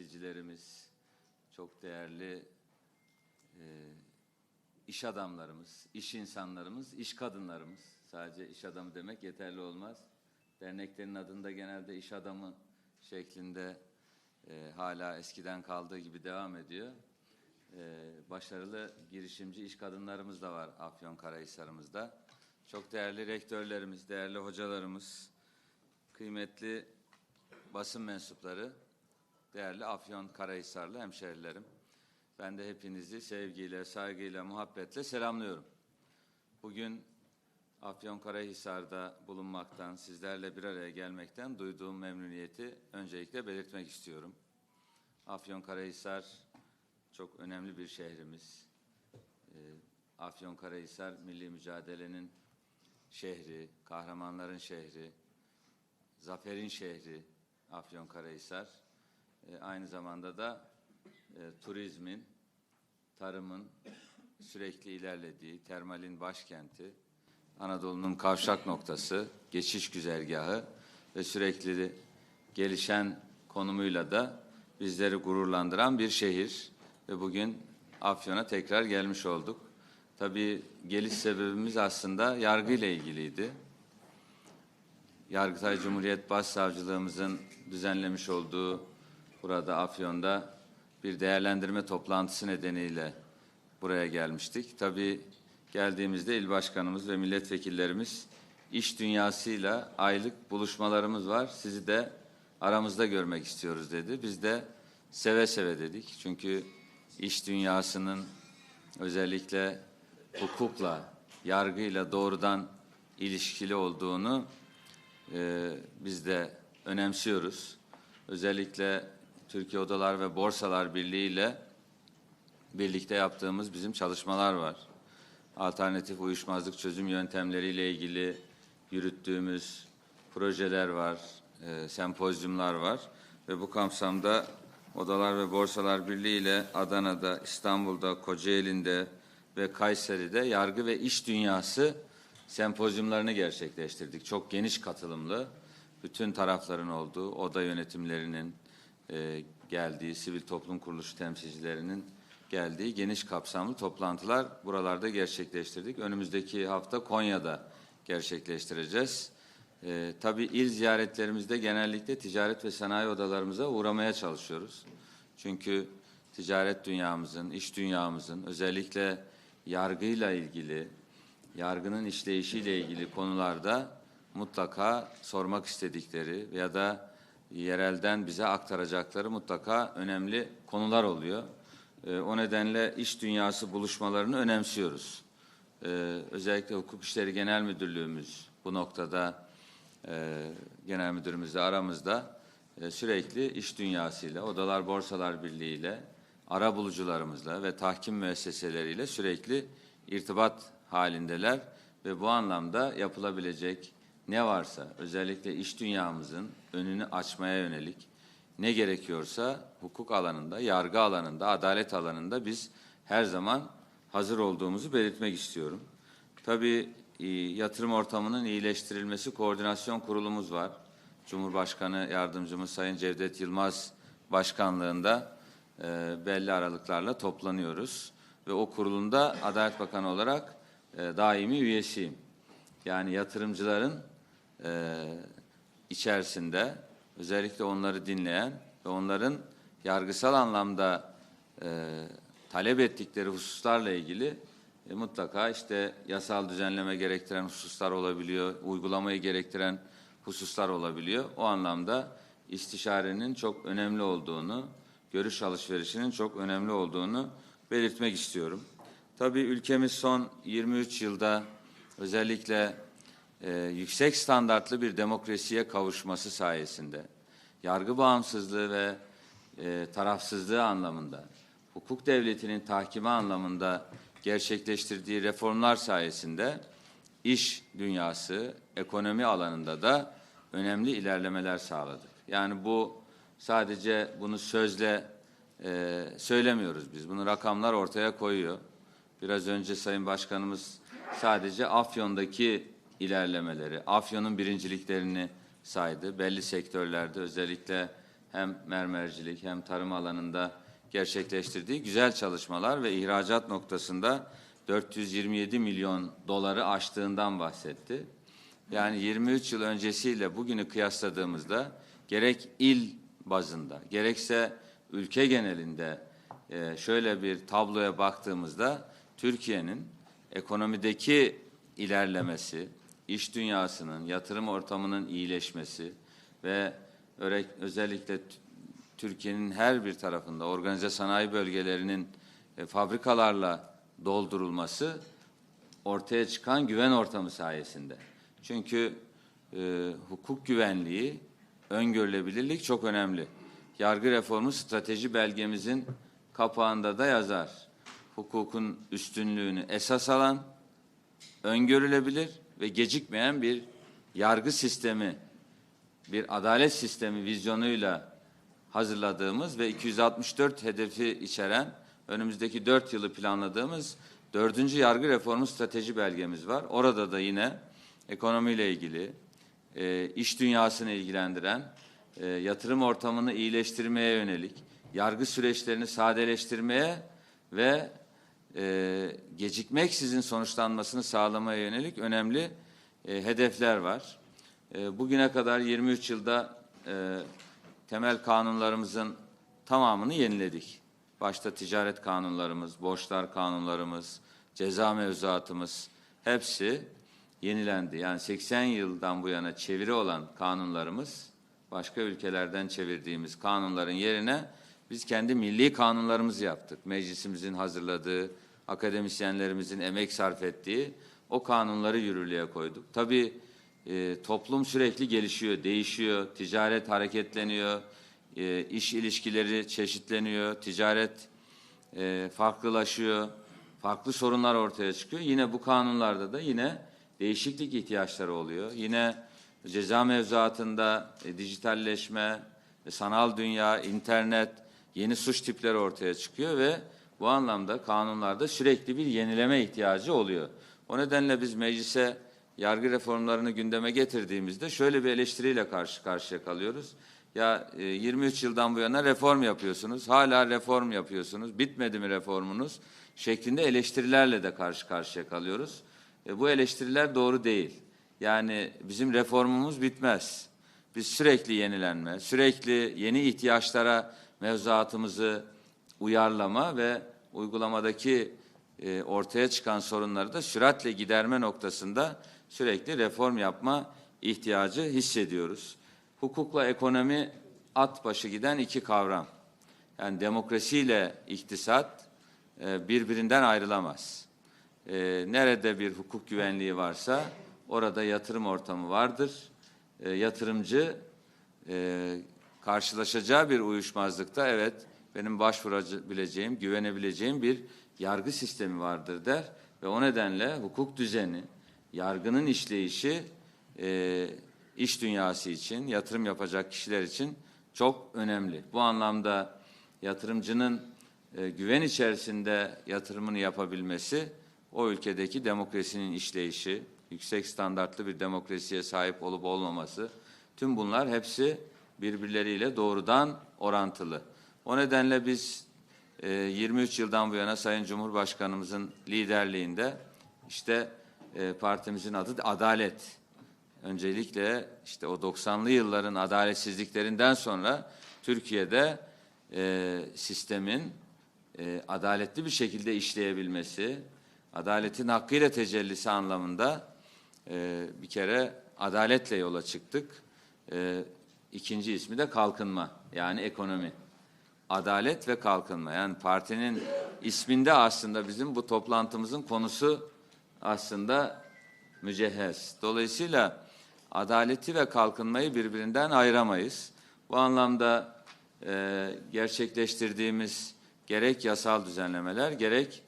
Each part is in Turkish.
temsilcilerimiz, çok değerli e, iş adamlarımız, iş insanlarımız, iş kadınlarımız. Sadece iş adamı demek yeterli olmaz. Derneklerin adında genelde iş adamı şeklinde e, hala eskiden kaldığı gibi devam ediyor. E, başarılı girişimci iş kadınlarımız da var Afyonkarahisar'ımızda. Çok değerli rektörlerimiz, değerli hocalarımız, kıymetli basın mensupları, değerli Afyon Karahisarlı hemşerilerim. Ben de hepinizi sevgiyle, saygıyla, muhabbetle selamlıyorum. Bugün Afyon Karahisar'da bulunmaktan, sizlerle bir araya gelmekten duyduğum memnuniyeti öncelikle belirtmek istiyorum. Afyon Karahisar çok önemli bir şehrimiz. Ee, Afyon Karahisar milli mücadelenin şehri, kahramanların şehri, zaferin şehri Afyonkarahisar. E, aynı zamanda da e, turizmin, tarımın sürekli ilerlediği, termalin başkenti, Anadolu'nun kavşak noktası, geçiş güzergahı ve sürekli gelişen konumuyla da bizleri gururlandıran bir şehir. Ve bugün Afyon'a tekrar gelmiş olduk. Tabii geliş sebebimiz aslında yargıyla ilgiliydi. Yargıtay Cumhuriyet Başsavcılığımızın düzenlemiş olduğu burada Afyon'da bir değerlendirme toplantısı nedeniyle buraya gelmiştik. Tabii geldiğimizde il başkanımız ve milletvekillerimiz iş dünyasıyla aylık buluşmalarımız var. Sizi de aramızda görmek istiyoruz dedi. Biz de seve seve dedik. Çünkü iş dünyasının özellikle hukukla, yargıyla doğrudan ilişkili olduğunu e, biz de önemsiyoruz. Özellikle Türkiye Odalar ve Borsalar Birliği ile birlikte yaptığımız bizim çalışmalar var. Alternatif uyuşmazlık çözüm yöntemleriyle ilgili yürüttüğümüz projeler var, e, sempozyumlar var ve bu kapsamda Odalar ve Borsalar Birliği ile Adana'da, İstanbul'da, Kocaeli'nde ve Kayseri'de yargı ve iş dünyası sempozyumlarını gerçekleştirdik. Çok geniş katılımlı, bütün tarafların olduğu, oda yönetimlerinin e, geldiği, sivil toplum kuruluşu temsilcilerinin geldiği geniş kapsamlı toplantılar buralarda gerçekleştirdik. Önümüzdeki hafta Konya'da gerçekleştireceğiz. E, tabii il ziyaretlerimizde genellikle ticaret ve sanayi odalarımıza uğramaya çalışıyoruz. Çünkü ticaret dünyamızın, iş dünyamızın özellikle yargıyla ilgili, yargının işleyişiyle ilgili konularda mutlaka sormak istedikleri ya da yerelden bize aktaracakları mutlaka önemli konular oluyor. Ee, o nedenle iş dünyası buluşmalarını önemsiyoruz. Ee, özellikle Hukuk İşleri Genel Müdürlüğümüz bu noktada e, Genel Müdürümüzle aramızda e, sürekli iş dünyasıyla, Odalar Borsalar Birliği ile, ara bulucularımızla ve tahkim müesseseleriyle sürekli irtibat halindeler ve bu anlamda yapılabilecek ne varsa özellikle iş dünyamızın önünü açmaya yönelik ne gerekiyorsa hukuk alanında, yargı alanında, adalet alanında biz her zaman hazır olduğumuzu belirtmek istiyorum. Tabii e, yatırım ortamının iyileştirilmesi koordinasyon kurulumuz var. Cumhurbaşkanı Yardımcımız Sayın Cevdet Yılmaz başkanlığında e, belli aralıklarla toplanıyoruz. Ve o kurulunda Adalet Bakanı olarak e, daimi üyesiyim. Yani yatırımcıların e, içerisinde özellikle onları dinleyen ve onların yargısal anlamda e, talep ettikleri hususlarla ilgili e, mutlaka işte yasal düzenleme gerektiren hususlar olabiliyor, uygulamayı gerektiren hususlar olabiliyor. O anlamda istişarenin çok önemli olduğunu, görüş alışverişinin çok önemli olduğunu belirtmek istiyorum. Tabii ülkemiz son 23 yılda özellikle e, yüksek standartlı bir demokrasiye kavuşması sayesinde yargı bağımsızlığı ve e, tarafsızlığı anlamında, hukuk devletinin tahkimi anlamında gerçekleştirdiği reformlar sayesinde iş dünyası, ekonomi alanında da önemli ilerlemeler sağladık. Yani bu sadece bunu sözle e, söylemiyoruz biz. Bunu rakamlar ortaya koyuyor. Biraz önce Sayın Başkanımız sadece Afyon'daki ilerlemeleri, Afyon'un birinciliklerini saydı. Belli sektörlerde özellikle hem mermercilik hem tarım alanında gerçekleştirdiği güzel çalışmalar ve ihracat noktasında 427 milyon doları aştığından bahsetti. Yani 23 yıl öncesiyle bugünü kıyasladığımızda gerek il bazında gerekse ülke genelinde e, şöyle bir tabloya baktığımızda Türkiye'nin ekonomideki ilerlemesi, iş dünyasının, yatırım ortamının iyileşmesi ve özellikle Türkiye'nin her bir tarafında organize sanayi bölgelerinin e, fabrikalarla doldurulması ortaya çıkan güven ortamı sayesinde. Çünkü e, hukuk güvenliği, öngörülebilirlik çok önemli. Yargı reformu strateji belgemizin kapağında da yazar. Hukukun üstünlüğünü esas alan, öngörülebilir ve gecikmeyen bir yargı sistemi, bir adalet sistemi vizyonuyla hazırladığımız ve 264 hedefi içeren önümüzdeki 4 yılı planladığımız dördüncü yargı reformu strateji belgemiz var. Orada da yine ekonomiyle ilgili, e, iş dünyasını ilgilendiren, e, yatırım ortamını iyileştirmeye yönelik, yargı süreçlerini sadeleştirmeye ve e, gecikmeksizin sonuçlanmasını sağlamaya yönelik önemli e, hedefler var. E, bugüne kadar 23 yılda e, temel kanunlarımızın tamamını yeniledik. Başta ticaret kanunlarımız, borçlar kanunlarımız, ceza mevzuatımız hepsi yenilendi. Yani 80 yıldan bu yana çeviri olan kanunlarımız başka ülkelerden çevirdiğimiz kanunların yerine biz kendi milli kanunlarımızı yaptık. Meclisimizin hazırladığı, akademisyenlerimizin emek sarf ettiği o kanunları yürürlüğe koyduk. Tabii e, toplum sürekli gelişiyor, değişiyor, ticaret hareketleniyor, e, iş ilişkileri çeşitleniyor, ticaret e, farklılaşıyor, farklı sorunlar ortaya çıkıyor. Yine bu kanunlarda da yine değişiklik ihtiyaçları oluyor. Yine ceza mevzuatında e, dijitalleşme, e, sanal dünya, internet, yeni suç tipleri ortaya çıkıyor ve bu anlamda kanunlarda sürekli bir yenileme ihtiyacı oluyor. O nedenle biz meclise yargı reformlarını gündeme getirdiğimizde şöyle bir eleştiriyle karşı karşıya kalıyoruz. Ya e, 23 yıldan bu yana reform yapıyorsunuz, hala reform yapıyorsunuz, bitmedi mi reformunuz şeklinde eleştirilerle de karşı karşıya kalıyoruz. E, bu eleştiriler doğru değil. Yani bizim reformumuz bitmez. Biz sürekli yenilenme, sürekli yeni ihtiyaçlara mevzuatımızı uyarlama ve uygulamadaki e, ortaya çıkan sorunları da süratle giderme noktasında sürekli reform yapma ihtiyacı hissediyoruz. Hukukla ekonomi at başı giden iki kavram. Yani demokrasiyle iktisat e, birbirinden ayrılamaz. E, nerede bir hukuk güvenliği varsa orada yatırım ortamı vardır. E, yatırımcı e, karşılaşacağı bir uyuşmazlıkta evet benim başvurabileceğim, güvenebileceğim bir yargı sistemi vardır der ve o nedenle hukuk düzeni, yargının işleyişi e, iş dünyası için, yatırım yapacak kişiler için çok önemli. Bu anlamda yatırımcının e, güven içerisinde yatırımını yapabilmesi, o ülkedeki demokrasinin işleyişi, yüksek standartlı bir demokrasiye sahip olup olmaması, tüm bunlar hepsi birbirleriyle doğrudan orantılı. O nedenle biz e, 23 yıldan bu yana Sayın Cumhurbaşkanımızın liderliğinde işte e, partimizin adı Adalet. Öncelikle işte o 90'lı yılların adaletsizliklerinden sonra Türkiye'de e, sistemin e, adaletli bir şekilde işleyebilmesi, adaletin hakkıyla tecellisi anlamında e, bir kere adaletle yola çıktık. E, ikinci ismi de kalkınma yani ekonomi. Adalet ve kalkınma yani partinin isminde aslında bizim bu toplantımızın konusu aslında mücehhez. Dolayısıyla adaleti ve kalkınmayı birbirinden ayıramayız. Bu anlamda e, gerçekleştirdiğimiz gerek yasal düzenlemeler gerek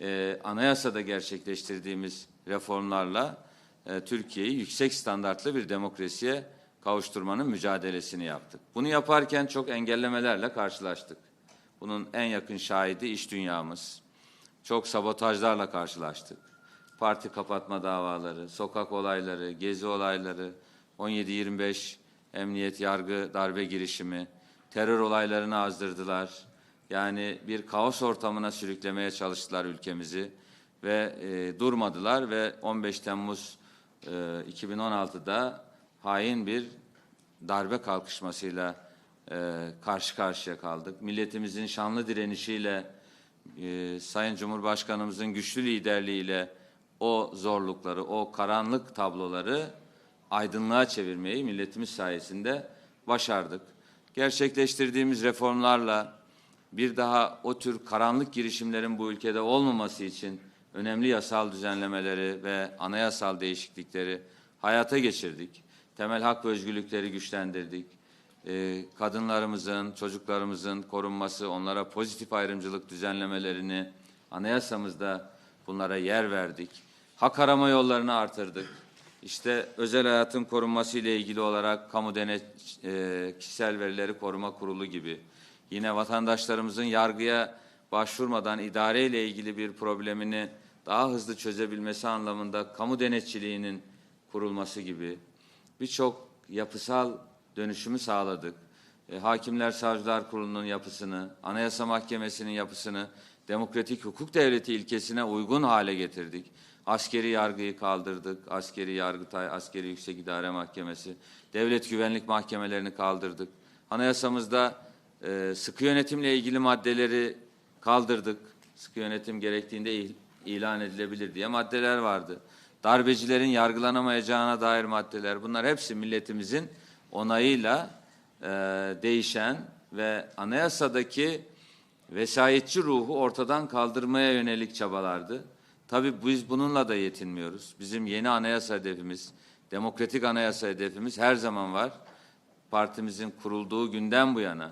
e, anayasada gerçekleştirdiğimiz reformlarla e, Türkiye'yi yüksek standartlı bir demokrasiye kavuşturmanın mücadelesini yaptık. Bunu yaparken çok engellemelerle karşılaştık. Bunun en yakın şahidi iş dünyamız. Çok sabotajlarla karşılaştık. Parti kapatma davaları, sokak olayları, gezi olayları, 17-25 emniyet yargı darbe girişimi terör olaylarını azdırdılar. Yani bir kaos ortamına sürüklemeye çalıştılar ülkemizi ve e, durmadılar ve 15 Temmuz e, 2016'da hain bir darbe kalkışmasıyla e, karşı karşıya kaldık. Milletimizin şanlı direnişiyle, e, Sayın Cumhurbaşkanımızın güçlü liderliğiyle o zorlukları, o karanlık tabloları aydınlığa çevirmeyi milletimiz sayesinde başardık. Gerçekleştirdiğimiz reformlarla bir daha o tür karanlık girişimlerin bu ülkede olmaması için önemli yasal düzenlemeleri ve anayasal değişiklikleri hayata geçirdik. Temel hak ve özgürlükleri güçlendirdik. Ee, kadınlarımızın, çocuklarımızın korunması, onlara pozitif ayrımcılık düzenlemelerini anayasamızda bunlara yer verdik. Hak arama yollarını artırdık. İşte özel hayatın korunması ile ilgili olarak kamu denet e, kişisel verileri koruma kurulu gibi yine vatandaşlarımızın yargıya başvurmadan idare ile ilgili bir problemini daha hızlı çözebilmesi anlamında kamu denetçiliğinin kurulması gibi birçok yapısal dönüşümü sağladık. E, Hakimler Savcılar Kurulu'nun yapısını, Anayasa Mahkemesi'nin yapısını demokratik hukuk devleti ilkesine uygun hale getirdik. Askeri yargıyı kaldırdık. Askeri Yargıtay, Askeri Yüksek İdare Mahkemesi, devlet güvenlik mahkemelerini kaldırdık. Anayasamızda e, sıkı yönetimle ilgili maddeleri kaldırdık. Sıkı yönetim gerektiğinde il- ilan edilebilir diye maddeler vardı. Darbecilerin yargılanamayacağına dair maddeler. Bunlar hepsi milletimizin onayıyla e, değişen ve anayasadaki vesayetçi ruhu ortadan kaldırmaya yönelik çabalardı. Tabii biz bununla da yetinmiyoruz. Bizim yeni anayasa hedefimiz, demokratik anayasa hedefimiz her zaman var. Partimizin kurulduğu günden bu yana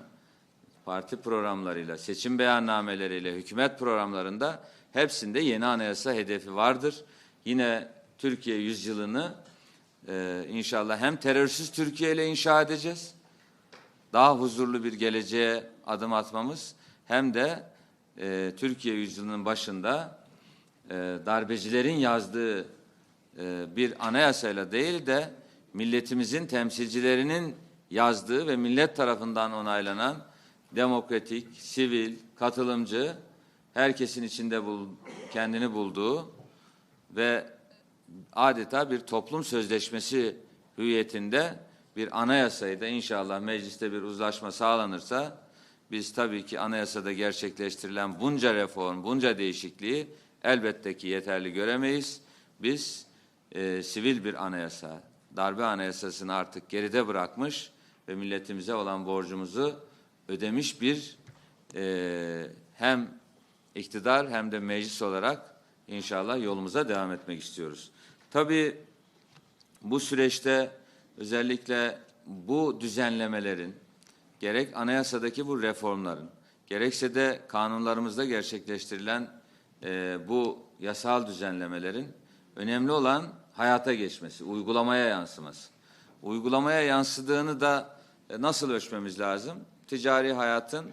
parti programlarıyla, seçim beyannameleriyle, hükümet programlarında hepsinde yeni anayasa hedefi vardır. Yine Türkiye yüzyılını e, inşallah hem terörsüz Türkiye ile inşa edeceğiz, daha huzurlu bir geleceğe adım atmamız hem de e, Türkiye yüzyılının başında e, darbecilerin yazdığı e, bir anayasayla değil de milletimizin temsilcilerinin yazdığı ve millet tarafından onaylanan demokratik, sivil, katılımcı, herkesin içinde bul, kendini bulduğu ve adeta bir toplum sözleşmesi hüviyetinde bir anayasayı da inşallah mecliste bir uzlaşma sağlanırsa biz tabii ki anayasada gerçekleştirilen bunca reform, bunca değişikliği elbette ki yeterli göremeyiz. Biz e, sivil bir anayasa, darbe anayasasını artık geride bırakmış ve milletimize olan borcumuzu ödemiş bir e, hem iktidar hem de meclis olarak inşallah yolumuza devam etmek istiyoruz. Tabii bu süreçte özellikle bu düzenlemelerin gerek anayasadaki bu reformların gerekse de kanunlarımızda gerçekleştirilen e, bu yasal düzenlemelerin önemli olan hayata geçmesi, uygulamaya yansıması. Uygulamaya yansıdığını da e, nasıl ölçmemiz lazım? Ticari hayatın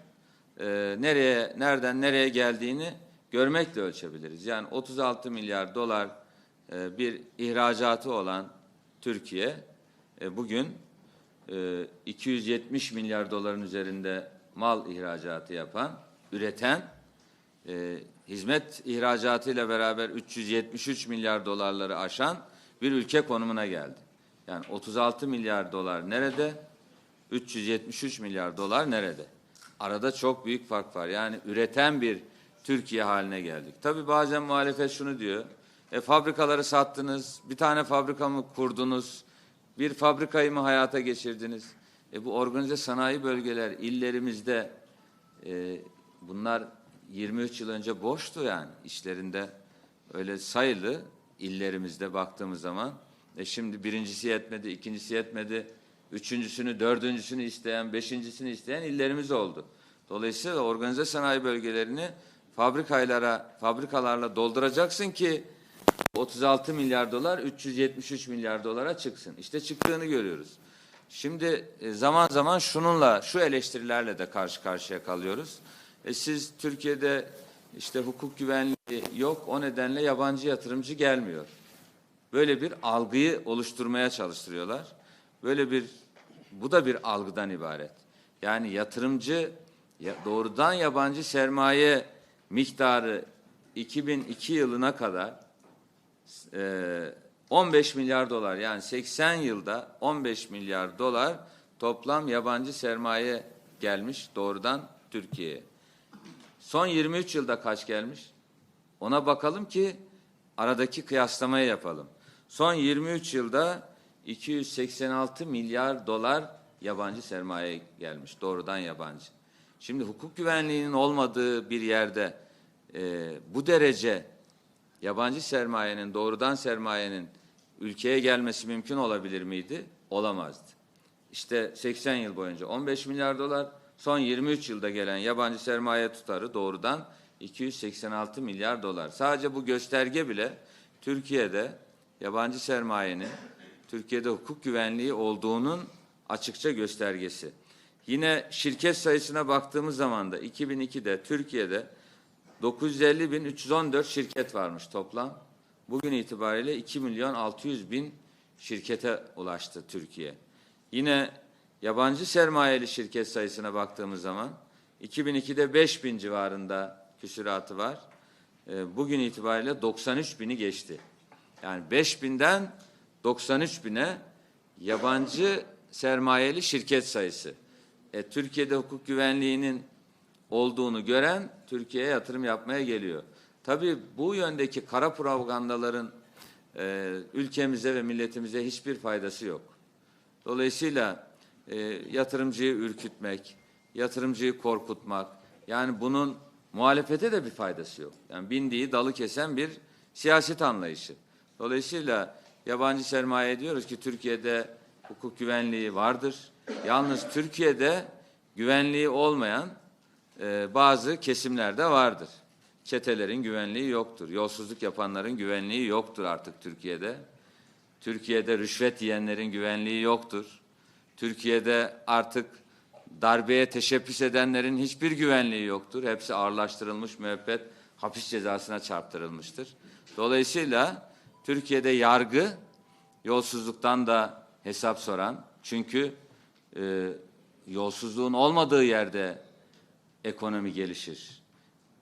e, nereye, nereden nereye geldiğini görmekle ölçebiliriz. Yani 36 milyar dolar bir ihracatı olan Türkiye e, bugün e, 270 milyar doların üzerinde mal ihracatı yapan, üreten, e, hizmet ihracatıyla beraber 373 milyar dolarları aşan bir ülke konumuna geldi. Yani 36 milyar dolar nerede? 373 milyar dolar nerede? Arada çok büyük fark var. Yani üreten bir Türkiye haline geldik. Tabii bazen muhalefet şunu diyor. E, fabrikaları sattınız, bir tane fabrika mı kurdunuz, bir fabrikayı mı hayata geçirdiniz? E, bu organize sanayi bölgeler illerimizde e, bunlar 23 yıl önce boştu yani işlerinde öyle sayılı illerimizde baktığımız zaman. E şimdi birincisi yetmedi, ikincisi yetmedi, üçüncüsünü, dördüncüsünü isteyen, beşincisini isteyen illerimiz oldu. Dolayısıyla organize sanayi bölgelerini fabrikalara, fabrikalarla dolduracaksın ki 36 milyar dolar 373 milyar dolara çıksın. İşte çıktığını görüyoruz. Şimdi e, zaman zaman şununla, şu eleştirilerle de karşı karşıya kalıyoruz. E siz Türkiye'de işte hukuk güvenliği yok, o nedenle yabancı yatırımcı gelmiyor. Böyle bir algıyı oluşturmaya çalıştırıyorlar. Böyle bir, bu da bir algıdan ibaret. Yani yatırımcı ya- doğrudan yabancı sermaye miktarı 2002 yılına kadar 15 milyar dolar yani 80 yılda 15 milyar dolar toplam yabancı sermaye gelmiş doğrudan Türkiye'ye. Son 23 yılda kaç gelmiş? Ona bakalım ki aradaki kıyaslamayı yapalım. Son 23 yılda 286 milyar dolar yabancı sermaye gelmiş, doğrudan yabancı. Şimdi hukuk güvenliğinin olmadığı bir yerde e, bu derece yabancı sermayenin, doğrudan sermayenin ülkeye gelmesi mümkün olabilir miydi? Olamazdı. İşte 80 yıl boyunca 15 milyar dolar, son 23 yılda gelen yabancı sermaye tutarı doğrudan 286 milyar dolar. Sadece bu gösterge bile Türkiye'de yabancı sermayenin Türkiye'de hukuk güvenliği olduğunun açıkça göstergesi. Yine şirket sayısına baktığımız zaman da 2002'de Türkiye'de 950.314 şirket varmış toplam. Bugün itibariyle 2 milyon 600 bin şirkete ulaştı Türkiye. Yine yabancı sermayeli şirket sayısına baktığımız zaman 2002'de 5 bin civarında küsuratı var. E, Bugün itibariyle 93 bini geçti. Yani 5 binden 93 bine yabancı sermayeli şirket sayısı. E, Türkiye'de hukuk güvenliğinin olduğunu gören Türkiye'ye yatırım yapmaya geliyor. Tabii bu yöndeki kara propagandaların e, ülkemize ve milletimize hiçbir faydası yok. Dolayısıyla e, yatırımcıyı ürkütmek, yatırımcıyı korkutmak, yani bunun muhalefete de bir faydası yok. Yani bindiği dalı kesen bir siyaset anlayışı. Dolayısıyla yabancı sermaye diyoruz ki Türkiye'de hukuk güvenliği vardır. Yalnız Türkiye'de güvenliği olmayan e, bazı kesimlerde vardır. Çetelerin güvenliği yoktur. Yolsuzluk yapanların güvenliği yoktur artık Türkiye'de. Türkiye'de rüşvet yiyenlerin güvenliği yoktur. Türkiye'de artık darbeye teşebbüs edenlerin hiçbir güvenliği yoktur. Hepsi ağırlaştırılmış müebbet hapis cezasına çarptırılmıştır. Dolayısıyla Türkiye'de yargı yolsuzluktan da hesap soran çünkü e, yolsuzluğun olmadığı yerde ekonomi gelişir.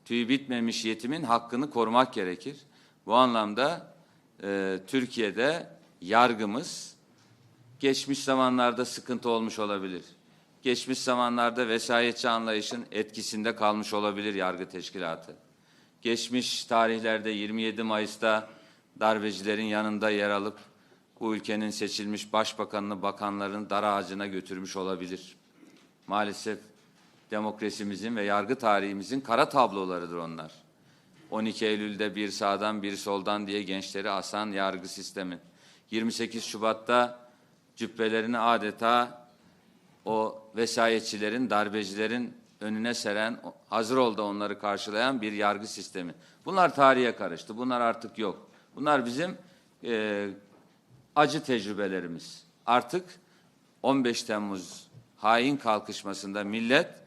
Tüy bitmemiş yetimin hakkını korumak gerekir. Bu anlamda e, Türkiye'de yargımız geçmiş zamanlarda sıkıntı olmuş olabilir. Geçmiş zamanlarda vesayetçi anlayışın etkisinde kalmış olabilir yargı teşkilatı. Geçmiş tarihlerde 27 Mayıs'ta darbecilerin yanında yer alıp bu ülkenin seçilmiş başbakanını bakanların dar ağacına götürmüş olabilir. Maalesef demokrasimizin ve yargı tarihimizin kara tablolarıdır onlar. 12 Eylül'de bir sağdan bir soldan diye gençleri asan yargı sistemi. 28 Şubat'ta cübbelerini adeta o vesayetçilerin, darbecilerin önüne seren, hazır oldu onları karşılayan bir yargı sistemi. Bunlar tarihe karıştı. Bunlar artık yok. Bunlar bizim e, acı tecrübelerimiz. Artık 15 Temmuz hain kalkışmasında millet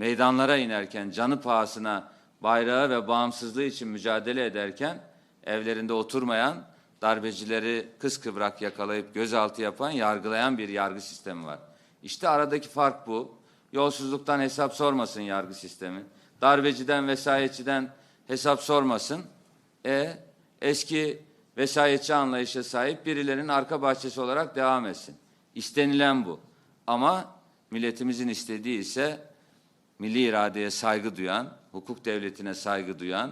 meydanlara inerken canı pahasına bayrağı ve bağımsızlığı için mücadele ederken evlerinde oturmayan darbecileri kıskıvrak yakalayıp gözaltı yapan, yargılayan bir yargı sistemi var. İşte aradaki fark bu. Yolsuzluktan hesap sormasın yargı sistemi. Darbeciden, vesayetçiden hesap sormasın. E eski vesayetçi anlayışa sahip birilerinin arka bahçesi olarak devam etsin. İstenilen bu. Ama milletimizin istediği ise milli iradeye saygı duyan, hukuk devletine saygı duyan,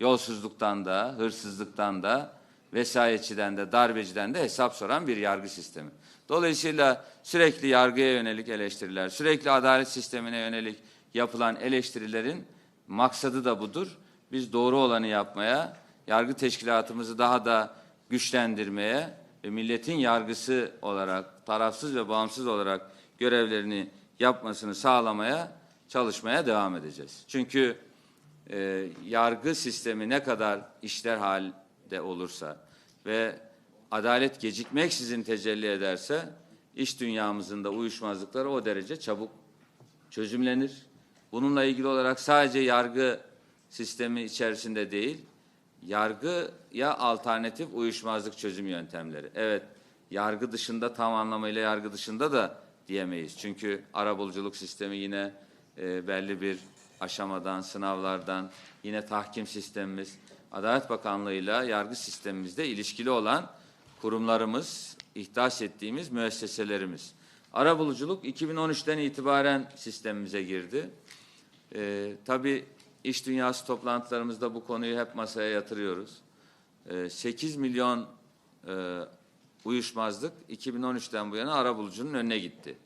yolsuzluktan da, hırsızlıktan da, vesayetçiden de, darbeciden de hesap soran bir yargı sistemi. Dolayısıyla sürekli yargıya yönelik eleştiriler, sürekli adalet sistemine yönelik yapılan eleştirilerin maksadı da budur. Biz doğru olanı yapmaya, yargı teşkilatımızı daha da güçlendirmeye ve milletin yargısı olarak, tarafsız ve bağımsız olarak görevlerini yapmasını sağlamaya çalışmaya devam edeceğiz. Çünkü e, yargı sistemi ne kadar işler halde olursa ve adalet gecikmeksizin tecelli ederse iş dünyamızın da uyuşmazlıkları o derece çabuk çözümlenir. Bununla ilgili olarak sadece yargı sistemi içerisinde değil, yargıya alternatif uyuşmazlık çözüm yöntemleri. Evet, yargı dışında tam anlamıyla yargı dışında da diyemeyiz. Çünkü arabuluculuk sistemi yine e, belli bir aşamadan, sınavlardan, yine tahkim sistemimiz, Adalet Bakanlığı'yla yargı sistemimizde ilişkili olan kurumlarımız, ihdas ettiğimiz müesseselerimiz. Arabuluculuk 2013'ten itibaren sistemimize girdi. Ee, tabii iş dünyası toplantılarımızda bu konuyu hep masaya yatırıyoruz. Ee, 8 milyon e, uyuşmazlık 2013'ten bu yana arabulucunun önüne gitti.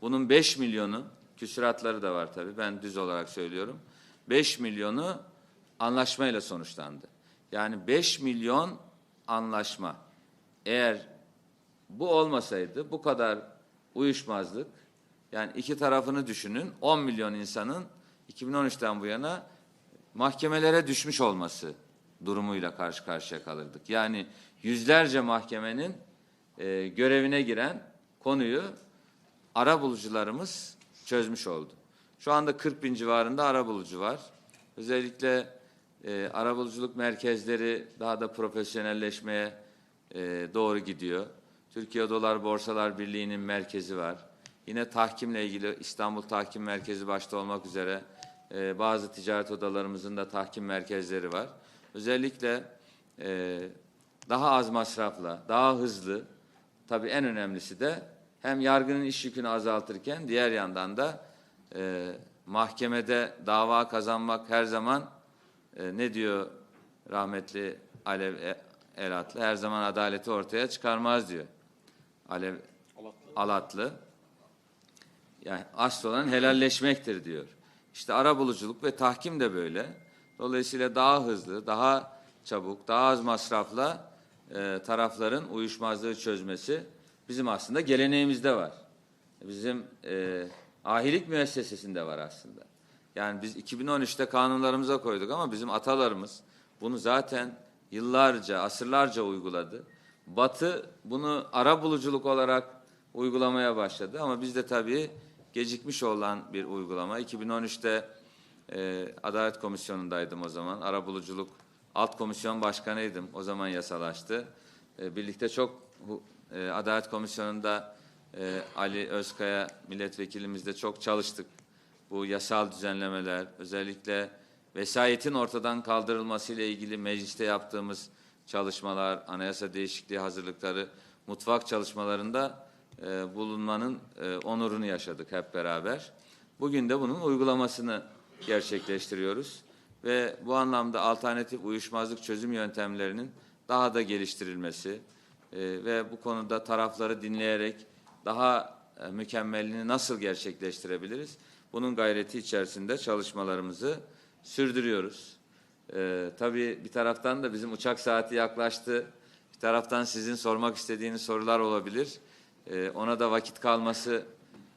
Bunun 5 milyonu, küsuratları da var tabii ben düz olarak söylüyorum. 5 milyonu anlaşmayla sonuçlandı. Yani 5 milyon anlaşma. Eğer bu olmasaydı bu kadar uyuşmazlık yani iki tarafını düşünün 10 milyon insanın 2013'ten bu yana mahkemelere düşmüş olması durumuyla karşı karşıya kalırdık. Yani yüzlerce mahkemenin e, görevine giren konuyu ara bulucularımız çözmüş oldu. Şu anda 40 bin civarında ara bulucu var. Özellikle e, ara buluculuk merkezleri daha da profesyonelleşmeye e, doğru gidiyor. Türkiye Dolar Borsalar Birliği'nin merkezi var. Yine tahkimle ilgili İstanbul Tahkim Merkezi başta olmak üzere e, bazı ticaret odalarımızın da tahkim merkezleri var. Özellikle e, daha az masrafla, daha hızlı, tabii en önemlisi de hem yargının iş yükünü azaltırken diğer yandan da e, mahkemede dava kazanmak her zaman e, ne diyor rahmetli Alev E- Elatlı her zaman adaleti ortaya çıkarmaz diyor. Alev Alatlı. Yani asıl olan helalleşmektir diyor. İşte arabuluculuk ve tahkim de böyle. Dolayısıyla daha hızlı, daha çabuk, daha az masrafla e, tarafların uyuşmazlığı çözmesi bizim aslında geleneğimizde var. Bizim e, ahilik müessesesinde var aslında. Yani biz 2013'te kanunlarımıza koyduk ama bizim atalarımız bunu zaten yıllarca, asırlarca uyguladı. Batı bunu ara buluculuk olarak uygulamaya başladı ama bizde tabii gecikmiş olan bir uygulama. 2013'te e, Adalet Komisyonu'ndaydım o zaman. Ara buluculuk alt komisyon başkanıydım. O zaman yasalaştı. E, birlikte çok e, Adalet Komisyonu'nda e, Ali Özkaya milletvekilimizle çok çalıştık. Bu yasal düzenlemeler, özellikle vesayetin ortadan kaldırılması ile ilgili mecliste yaptığımız çalışmalar, anayasa değişikliği hazırlıkları, mutfak çalışmalarında e, bulunmanın e, onurunu yaşadık hep beraber. Bugün de bunun uygulamasını gerçekleştiriyoruz ve bu anlamda alternatif uyuşmazlık çözüm yöntemlerinin daha da geliştirilmesi e, ve bu konuda tarafları dinleyerek daha e, mükemmelini nasıl gerçekleştirebiliriz? Bunun gayreti içerisinde çalışmalarımızı sürdürüyoruz. Ee, tabii bir taraftan da bizim uçak saati yaklaştı. Bir taraftan sizin sormak istediğiniz sorular olabilir. Ee, ona da vakit kalması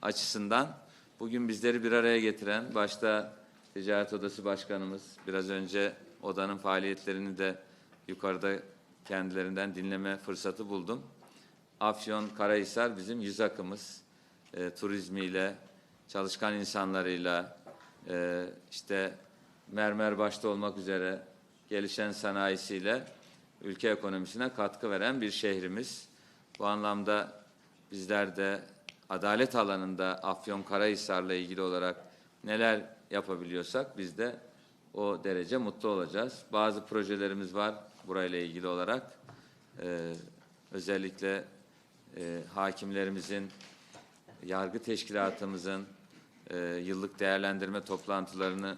açısından bugün bizleri bir araya getiren başta Ticaret Odası Başkanımız biraz önce odanın faaliyetlerini de yukarıda kendilerinden dinleme fırsatı buldum. Afyon Karahisar bizim yüz akımız. E, turizmiyle, çalışkan insanlarıyla, e, işte mermer başta olmak üzere gelişen sanayisiyle ülke ekonomisine katkı veren bir şehrimiz. Bu anlamda bizler de adalet alanında Afyon Karahisar'la ilgili olarak neler yapabiliyorsak biz de o derece mutlu olacağız. Bazı projelerimiz var burayla ilgili olarak. Ee, özellikle e, hakimlerimizin, yargı teşkilatımızın e, yıllık değerlendirme toplantılarını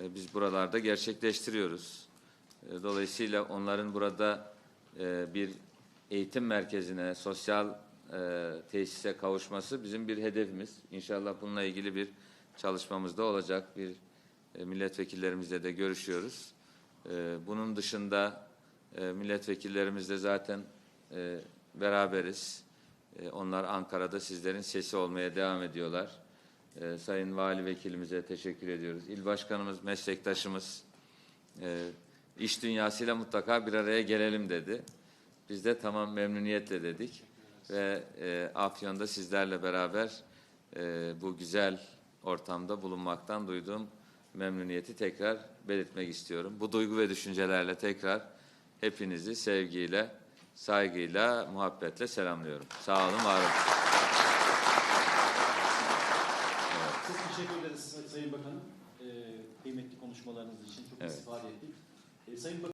e, biz buralarda gerçekleştiriyoruz. E, dolayısıyla onların burada e, bir eğitim merkezine, sosyal e, tesise kavuşması bizim bir hedefimiz. İnşallah bununla ilgili bir çalışmamız da olacak. Bir e, milletvekillerimizle de görüşüyoruz. E, bunun dışında e, zaten e, beraberiz. E, onlar Ankara'da sizlerin sesi olmaya devam ediyorlar. E, Sayın Vali Vekilimize teşekkür ediyoruz. İl Başkanımız, meslektaşımız e, iş dünyasıyla mutlaka bir araya gelelim dedi. Biz de tamam memnuniyetle dedik. Ve e, Afyon'da sizlerle beraber e, bu güzel ortamda bulunmaktan duyduğum memnuniyeti tekrar belirtmek istiyorum. Bu duygu ve düşüncelerle tekrar Hepinizi sevgiyle, saygıyla, muhabbetle selamlıyorum. Sağ olun, var olun. Evet. Çok teşekkür ederiz Sayın Bakanım. Ee, kıymetli konuşmalarınız için çok evet. istifade ettik. Ee, Sayın Bakanım,